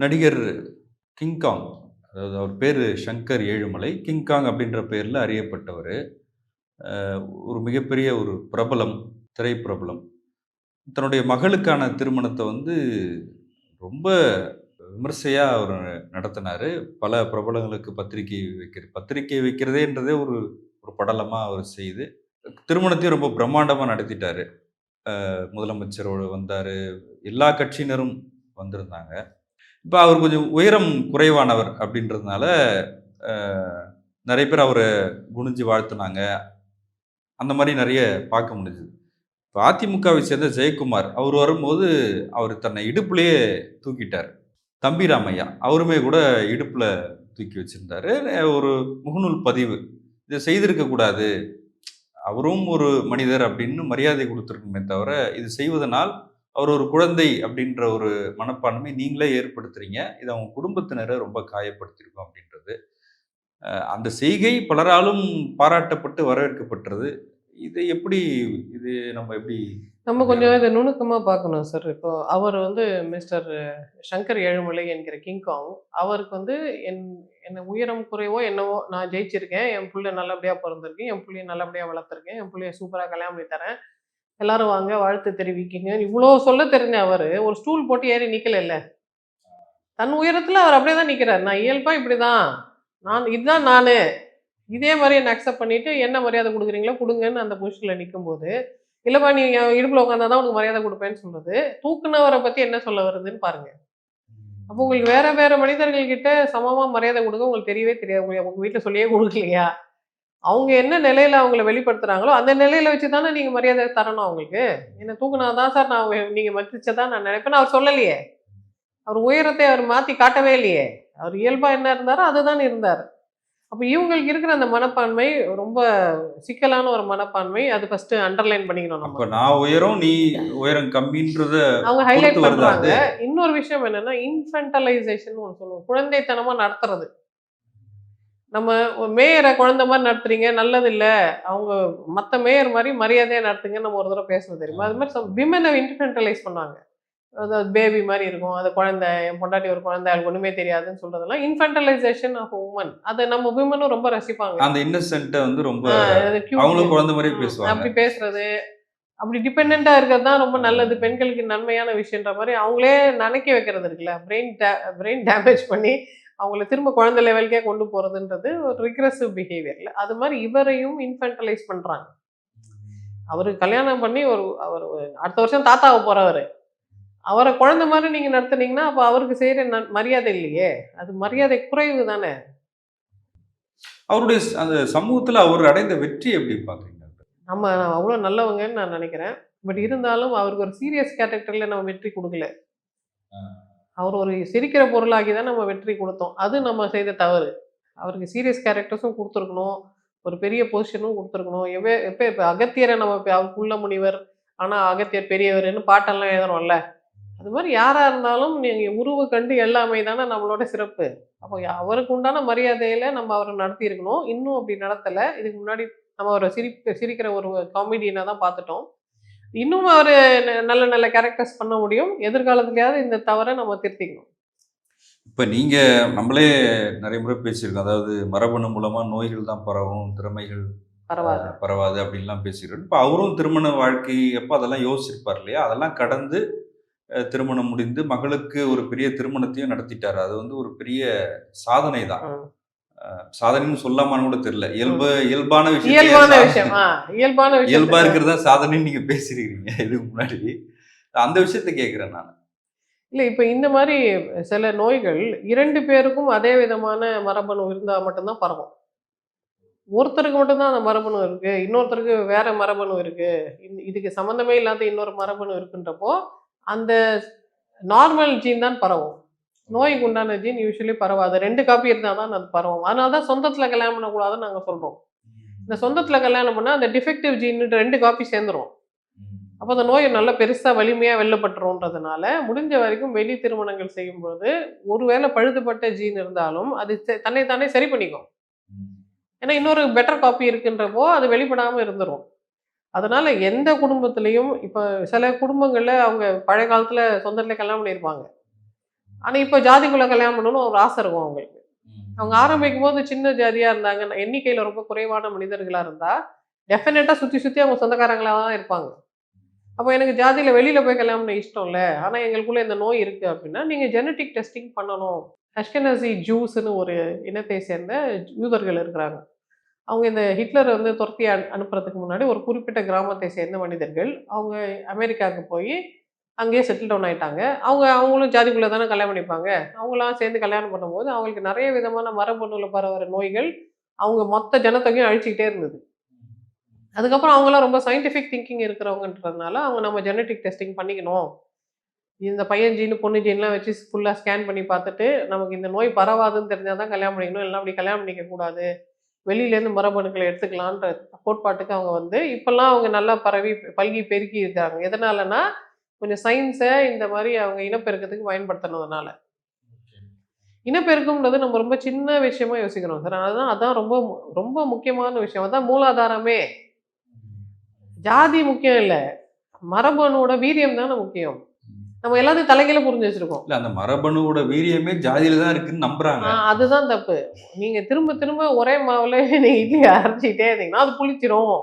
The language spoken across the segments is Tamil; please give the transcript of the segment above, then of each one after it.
நடிகர் கிங்காங் அதாவது அவர் பேர் சங்கர் ஏழுமலை. கிங்காங் அப்படின்ற பேரில் அறியப்பட்டவர். ஒரு மிகப்பெரிய ஒரு பிரபலம் திரைப்பிரபலம். தன்னுடைய மகளுக்கான திருமணத்தை வந்து ரொம்ப விமர்சையாக அவர் நடத்தினார். பல பிரபலங்களுக்கு பத்திரிகை வைக்கிற பத்திரிகை வைக்கிறதேன்றதே ஒரு ஒரு படலமாக அவர் செய்து திருமணத்தையும் ரொம்ப பிரம்மாண்டமாக நடத்திட்டாரு. முதலமைச்சரோடு வந்தார். எல்லா கட்சியினரும் வந்திருந்தாங்க. இப்போ அவர் கொஞ்சம் உயரம் குறைவானவர் அப்படின்றதுனால நிறைய பேர் அவரை குனிஞ்சு வாழ்த்துனாங்க. அந்த மாதிரி நிறைய பார்க்க முடிஞ்சுது. இப்போ அதிமுகவை சேர்ந்த ஜெயக்குமார் அவர் வரும்போது அவர் தன்னை இடுப்புலேயே தூக்கிட்டார். தம்பி ராமையா அவருமே கூட இடுப்பில் தூக்கி வச்சுருந்தாரு. ஒரு முகநூல் பதிவு. இதை செய்திருக்கக்கூடாது அவரும் ஒரு மனிதர் அப்படின்னு மரியாதை கொடுத்துருக்குமே தவிர இது செய்வதனால் அவர் ஒரு குழந்தை அப்படின்ற ஒரு மனப்பான்மை நீங்களே ஏற்படுத்துறீங்க. இது அவங்க குடும்பத்தினரை ரொம்ப காயப்படுத்தியிருக்கோம் அப்படின்றது. அந்த செய்கை பலராலும் பாராட்டப்பட்டு வரவேற்கப்பட்டது. இது எப்படி இது நம்ம எப்படி நம்ம கொஞ்சம் இதை நுணுக்கமாக பார்க்கணும் சார். இப்போ அவர் வந்து மிஸ்டர் சங்கர் ஏழுமலை என்கிற கிங்காங் அவருக்கு வந்து என் என்ன உயரம் குறைவோ என்னவோ நான் ஜெயிச்சிருக்கேன். என் பிள்ளை நல்லபடியாக பிறந்திருக்கேன் என் பிள்ளைய நல்லபடியாக வளர்த்துருக்கேன். என் பிள்ளைய சூப்பராக கல்யாணம் பண்ணி தரேன். எல்லாரும் வாங்க வாழ்த்து தெரிவிக்கிங்க. இவ்வளோ சொல்ல தெரிஞ்ச அவர் ஒரு ஸ்டூல் போட்டு ஏறி நிற்கல தன் உயரத்தில் அவர் அப்படியே தான் நிற்கிறார் நான் இயல்பாக இப்படி தான் நான் இதுதான் நான். இதே மாதிரி என்னை அக்செப்ட் பண்ணிட்டு என்ன மரியாதை கொடுக்குறீங்களோ கொடுங்கன்னு அந்த பொசிஷனில் நிற்கும்போது இல்லைப்பா நீ இடுப்பில் உட்காந்தா தான் உனக்கு மரியாதை கொடுப்பேன்னு சொல்கிறது தூக்குனவரை பற்றி என்ன சொல்ல வருதுன்னு பாருங்கள் அப்போ உங்களுக்கு வேற வேற மனிதர்கள் சமமாக மரியாதை கொடுக்க உங்களுக்கு தெரியவே தெரியாது. உங்கள் வீட்டில் சொல்லியே கொடுக்கலையா? அவங்க என்ன நிலையில அவங்கள வெளிப்படுத்துறாங்களோ அந்த நிலையில வச்சு தானே நீங்க மரியாதை தரணும் அவங்களுக்கு. என்ன தூக்குனாதான் சார் நான் நீங்க மதிச்சதான் நான் நினைப்பேன். அவர் சொல்லலையே. அவர் உயரத்தை அவர் மாத்தி காட்டவே இல்லையே. அவர் இயல்பா என்ன இருந்தாரோ அதுதான் இருந்தார். அப்போ இவங்களுக்கு இருக்கிற அந்த மனப்பான்மை ரொம்ப சிக்கலான ஒரு மனப்பான்மை. அது ஃபர்ஸ்ட் அண்டர்லைன் பண்ணிக்கணும் நம்ம. நான் உயரம் நீ உயரம் கம்மின்றத அவங்க ஹைலைட் பண்றாங்க. இன்னொரு விஷயம் என்னன்னா இன்ஃபென்டலைசேஷன் ஒன்று சொல்லுவோம் குழந்தைத்தனமா நடத்துறது. நம்ம மேயரை குழந்தை மாதிரி நடத்துறீங்க நல்லது இல்ல அவங்க மத்த மேயர் மாதிரி மரியாதையா நடத்துங்க நம்ம ஒரு தடவை பேசணும் தெரியுமா? அது மாதிரி விமனை இன்ஃபென்டலைஸ் பண்ணாங்க அதாவது பேபி மாதிரி இருக்கும் அது குழந்தை என் பொண்டாட்டி ஒரு குழந்தை அவளுக்கு ஒண்ணுமே தெரியாதுன்னு சொல்றதெல்லாம் இன்ஃபென்டலைசேஷன் ஆஃப் உமன் அதை நம்ம விமனும் ரொம்ப ரசிப்பாங்க. அந்த இன்னசென்ட்டை வந்து ரொம்ப அது. அவங்களும் குழந்தை மாதிரி பேசுவாங்க. அப்படி பேசுறது அப்படி டிபெண்டா இருக்கிறது தான் ரொம்ப நல்லது. பெண்களுக்கு நன்மையான விஷயன்ற மாதிரி அவங்களே நினைக்க வைக்கிறது இருக்குல்ல. பிரெயின் பிரெயின் டேமேஜ் பண்ணி அவங்கள திரும்ப குழந்தை லெவலுக்கே கொண்டு போறதுன்றது ஒரு ரிக்ரெசிவ் பிஹேவியர்ல அது மாதிரி இவரையும் இன்ஃபென்டலைஸ் பண்றாங்க. அவருக்கு கல்யாணம் பண்ணி ஒரு அவர் அடுத்த வருஷம் தாத்தாவை போறவர். அவரை குழந்தை மாதிரி நீங்க நடத்துனீங்கன்னா அப்போ அவருக்கு செய்யற நன்- மரியாதை இல்லையே. அது மரியாதை குறைவு தானே. அவருடைய அந்த சமூகத்துல அவர் அடைந்த வெற்றி எப்படி பாக்குறீங்க? நம்ம அவ்வளோ நல்லவங்கன்னு நான் நினைக்கிறேன். பட் இருந்தாலும் அவருக்கு ஒரு சீரியஸ் கேரக்டரில் நம்ம வெற்றி கொடுக்கல. அவர் ஒரு சிரிக்கிற பொருளாகி தான் நம்ம வெற்றி கொடுத்தோம். அது நம்ம செய்த தவறு. அவருக்கு சீரியஸ் கேரக்டர்ஸும் கொடுத்துருக்கணும். ஒரு பெரிய பொசிஷனும் கொடுத்துருக்கணும். எவ்வளோ எப்போ இப்போ அகத்தியரை நம்ம இப்போ அவருக்குள்ள முனிவர் ஆனால் அகத்தியர் பெரியவர்னு பாட்டெல்லாம் எழுதுறோம்ல. அது மாதிரி யாராக இருந்தாலும் நீங்கள் உருவு கண்டு எல்லாமே தானே நம்மளோட சிறப்பு. அப்போ அவருக்கு உண்டான மரியாதையில் நம்ம அவரை நடத்தியிருக்கணும். இன்னும் அப்படி நடத்தலை. இதுக்கு முன்னாடி நம்ம அவரை சிரிக்க சிரிக்கிற ஒரு காமெடியனை தான் பார்த்துட்டோம். இன்னும் அவர் நல்ல நல்ல கேரக்டர்ஸ் பண்ண முடியும். எதிர்காலத்துலயாவது இந்த தவறை நம்ம திருத்திக்கணும். இப்ப நீங்க நம்மளே நிறைய முறை பேசியிருக்கோம். அதாவது மரபணு மூலமா நோய்கள் தான் பரவும் திறமைகள் அஹ், பரவாது அப்படின்லாம் பேசிக்கிறோம் இப்போ அவரும் திருமண வாழ்க்கை அப்போ அதெல்லாம் யோசிச்சிருப்பார் இல்லையா? அதெல்லாம் கடந்து திருமணம் முடிந்து மகளுக்கு ஒரு பெரிய திருமணத்தையும் நடத்திட்டாரு. அது வந்து ஒரு பெரிய சாதனை தான். சாதனைன்னு சொல்லாமான்னு கூட தெரியல. இயல்பு இயல்பான விஷயம் இயல்பான விஷயம். இயல்பான விஷயம் இயல்பா இருக்கிறதா சாதனைன்னு நீங்க பேசிருக்கீங்க இதுக்கு முன்னாடி. அந்த விஷயத்த கேக்குறேன் நான். இல்லை இப்போ இந்த மாதிரி சில நோய்கள் இரண்டு பேருக்கும் அதே விதமான மரபணு இருந்தால் மட்டும்தான் பரவும். ஒருத்தருக்கு மட்டும்தான் அந்த மரபணு இருக்கு இன்னொருத்தருக்கு வேற மரபணு இருக்கு. இதுக்கு சம்மந்தமே இல்லாத இன்னொரு மரபணு இருக்குன்றப்போ அந்த நார்மல் ஜீன் தான் பரவும். நோய்க்கு உண்டான ஜீன் யூஸ்வலி பரவாது. ரெண்டு காப்பி இருந்தால் தான் அது பரவும். அதனால தான் சொந்தத்தில் கல்யாணம் பண்ணக்கூடாதுன்னு நாங்கள் சொல்கிறோம் இந்த சொந்தத்தில் கல்யாணம் பண்ணால் அந்த டிஃபெக்டிவ் ஜீன் ரெண்டு காப்பி சேர்ந்துரும். அப்போ அந்த நோய் நல்லா பெருசாக வலிமையாக வெல்லப்பட்டுருன்றதுனால முடிஞ்ச வரைக்கும் வெளி திருமணங்கள் செய்யும்போது ஒருவேளை பழுதுபட்ட ஜீன் இருந்தாலும் அது தன்னைத்தானே சரி பண்ணிக்கும். ஏன்னா இன்னொரு பெட்டர் காப்பி இருக்குன்றப்போ அது வெளிப்படாமல் இருந்துரும். அதனால எந்த குடும்பத்திலையும் இப்போ சில குடும்பங்களில் அவங்க பழைய காலத்தில் சொந்தத்தில் கல்யாணம் பண்ணியிருப்பாங்க ஆனால் இப்போ ஜாதிக்குள்ளே கல்யாணம் பண்ணணும்னு ஒரு ஆசை இருக்கும் அவங்களுக்கு. அவங்க ஆரம்பிக்கும் போது சின்ன ஜாதியாக இருந்தாங்க எண்ணிக்கையில் ரொம்ப குறைவான மனிதர்களாக இருந்தால் டெஃபினட்டாக சுற்றி சுற்றி அவங்க சொந்தக்காரங்களாக தான் இருப்பாங்க. அப்போ எனக்கு ஜாதியில் வெளியில் போய் கல்யாணம் பண்ண இஷ்டம் இல்லை. ஆனால் எங்களுக்குள்ள இந்த நோய் இருக்குது அப்படின்னா நீங்கள் ஜெனட்டிக் டெஸ்டிங் பண்ணணும். அஷ்கனசி ஜூஸ்னு ஒரு இனத்தை சேர்ந்த யூதர்கள் இருக்கிறாங்க. அவங்க இந்த ஹிட்லர் வந்து துரத்தி அனு அனுப்புறதுக்கு முன்னாடி ஒரு குறிப்பிட்ட கிராமத்தை சேர்ந்த மனிதர்கள் அவங்க அமெரிக்காவுக்கு போய் அங்கேயே செட்டில் டவுன் ஆயிட்டாங்க. அவங்க அவங்களும் ஜாதிக்குள்ளே தானே கல்யாணம் பண்ணிப்பாங்க. அவங்களாம் சேர்ந்து கல்யாணம் பண்ணும்போது அவங்களுக்கு நிறைய விதமான மரபணுவில் பரவுற நோய்கள் அவங்க மொத்த ஜனத்தொகையும் அழிச்சிக்கிட்டே இருந்தது. அதுக்கப்புறம் அவங்களாம் ரொம்ப சயின்டிஃபிக் திங்கிங் இருக்கிறவங்கன்றதுனால அவங்க நம்ம ஜெனட்டிக் டெஸ்டிங் பண்ணிக்கணும். இந்த பையன் ஜீனு பொண்ணு ஜீன்லாம் வச்சு ஃபுல்லாக ஸ்கேன் பண்ணி பார்த்துட்டு நமக்கு இந்த நோய் பரவாதுன்னு தெரிஞ்சால் தான் கல்யாணம் பண்ணிக்கணும். இல்லை அப்படி கல்யாணம் பண்ணிக்கக்கூடாது வெளியிலேருந்து மரபணுக்களை எடுத்துக்கலான்ற கோட்பாட்டுக்கு அவங்க வந்து இப்போல்லாம் அவங்க நல்லா பரவி பல்கி பெருக்கி இருக்காங்க. எதனாலன்னா கொஞ்சம் சயின்ஸை இந்த மாதிரி அவங்க இனப்பெருக்கத்துக்கு பயன்படுத்தினதுனால. இனப்பெருக்கம்ன்றது நம்ம ரொம்ப சின்ன விஷயமா யோசிக்கிறோம் சார். அதுதான் அதான் ரொம்ப ரொம்ப முக்கியமான விஷயம். அதான் மூலாதாரமே. ஜாதி முக்கியம் இல்லை. மரபணுவோட வீரியம் தானே முக்கியம். நம்ம எல்லாத்தையும் தலைகீழ புரிஞ்சு வச்சிருக்கோம். இல்ல அந்த மரபணுவோட வீரியமே ஜாதியில தான் இருக்குன்னு நம்புறாங்க. அதுதான் தப்பு. நீங்க திரும்ப திரும்ப ஒரே மாவுல நீங்க இட்லி அரைச்சிக்கிட்டே இருந்தீங்கன்னா அது புளிச்சிரும்.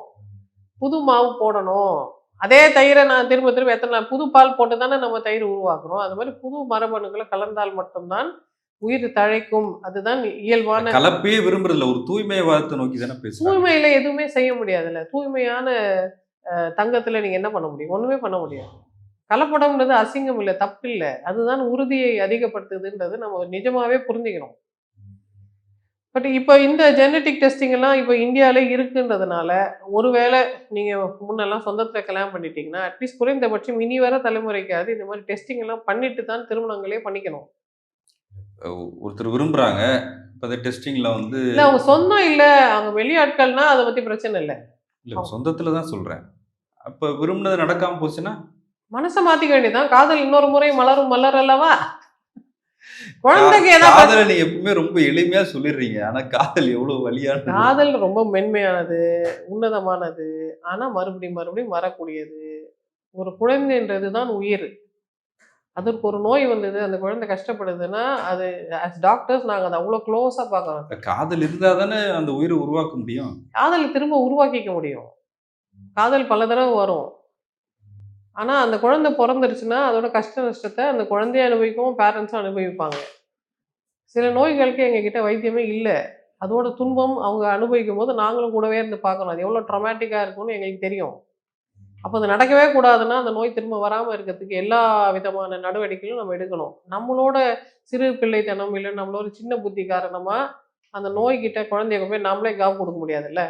புது மாவு போடணும். அதே தயிரை நான் திரும்ப திரும்ப எத்தனை புது பால் போட்டு தானே நம்ம தயிர் உருவாக்குறோம். அது மாதிரி புது மரபணுக்களை கலந்தால் மட்டும்தான் உயிர் தழைக்கும். அதுதான் இயல்பான கலப்பையே விரும்புறதில்ல. ஒரு தூய்மைவாதத்தை நோக்கி தானே தூய்மையில எதுவுமே செய்ய முடியாதுல்ல. தூய்மையான தங்கத்துல நீங்க என்ன பண்ண முடியும்? ஒண்ணுமே பண்ண முடியாது. கலப்படம்ன்றது அசிங்கம் இல்லை தப்பு இல்லை அதுதான் உறுதியை அதிகப்படுத்துதுன்றது நம்ம நிஜமாவே புரிஞ்சுக்கணும் பட் இப்போ இந்த ஜெனட்டிக் டெஸ்டிங் எல்லாம் இப்போ இந்தியாவிலே இருக்குன்றதுனால ஒருவேளை நீங்க முன்னெல்லாம் சொந்தத்துல கல்யாணம் பண்ணிட்டீங்கன்னா அட்லீஸ்ட் குறைந்தபட்சம் இனி வர தலைமுறைக்காவது இந்த மாதிரி டெஸ்டிங் எல்லாம் பண்ணிட்டு தான் திருமணங்களே பண்ணிக்கணும். ஒருத்தர் விரும்புறாங்க இப்ப அந்த டெஸ்டிங்ல வந்து இல்ல அவங்க சொந்தம் இல்ல அவங்க வெளியாட்கள்னா அதை பத்தி பிரச்சனை இல்லை. இல்ல சொந்தத்துல தான் சொல்றேன். அப்ப விரும்பினது நடக்காம போச்சுன்னா? மனசை மாத்திக்க வேண்டியதுதான். காதல் இன்னொரு முறை மலரும் மலர் அல்லவா? குழந்தைக்கு ஏதாவது காதலை நீங்க எப்பவுமே ரொம்ப எளிமையா சொல்லிடுறீங்க. ஆனா காதல் எவ்வளவு வலியானது? காதல் ரொம்ப மென்மையானது உன்னதமானது. ஆனா மறுபடியும் மறுபடியும் வரக்கூடியது. ஒரு குழந்தைன்றது தான் உயிர். அதற்கு ஒரு நோய் வந்தது அந்த குழந்தை கஷ்டப்படுதுன்னா அது ஆஸ் டாக்டர்ஸ் நாங்கள் அதை அவ்வளோ க்ளோஸாக பார்க்குறோம். காதல் இருந்தா தானே அந்த உயிரை உருவாக்க முடியும்? காதலை திரும்ப உருவாக்கிக்க முடியும். காதல் பல தடவை வரும். ஆனால் அந்த குழந்தை பிறந்துருச்சுன்னா அதோட கஷ்ட நஷ்டத்தை அந்த குழந்தைய அனுபவிக்கவும் பேரண்ட்ஸும் அனுபவிப்பாங்க. சில நோய்களுக்கு எங்ககிட்ட வைத்தியமே இல்லை. அதோட துன்பம் அவங்க அனுபவிக்கும் போது நாங்களும் கூடவே இருந்து பார்க்கணும். அது எவ்வளோ ட்ரமாட்டிக்காக இருக்கும்னு எங்களுக்கு தெரியும். அப்போ அது நடக்கவே கூடாதுன்னா அந்த நோய் திரும்ப வராமல் இருக்கிறதுக்கு எல்லா விதமான நடவடிக்கைகளும் நம்ம எடுக்கணும். நம்மளோட சிறு பிள்ளைத்தனம் இல்லை நம்மளோட சின்ன புத்தி காரணமாக அந்த நோய்கிட்ட குழந்தைய போய் நாமளே காப்பு கொடுக்க முடியாதுல்ல?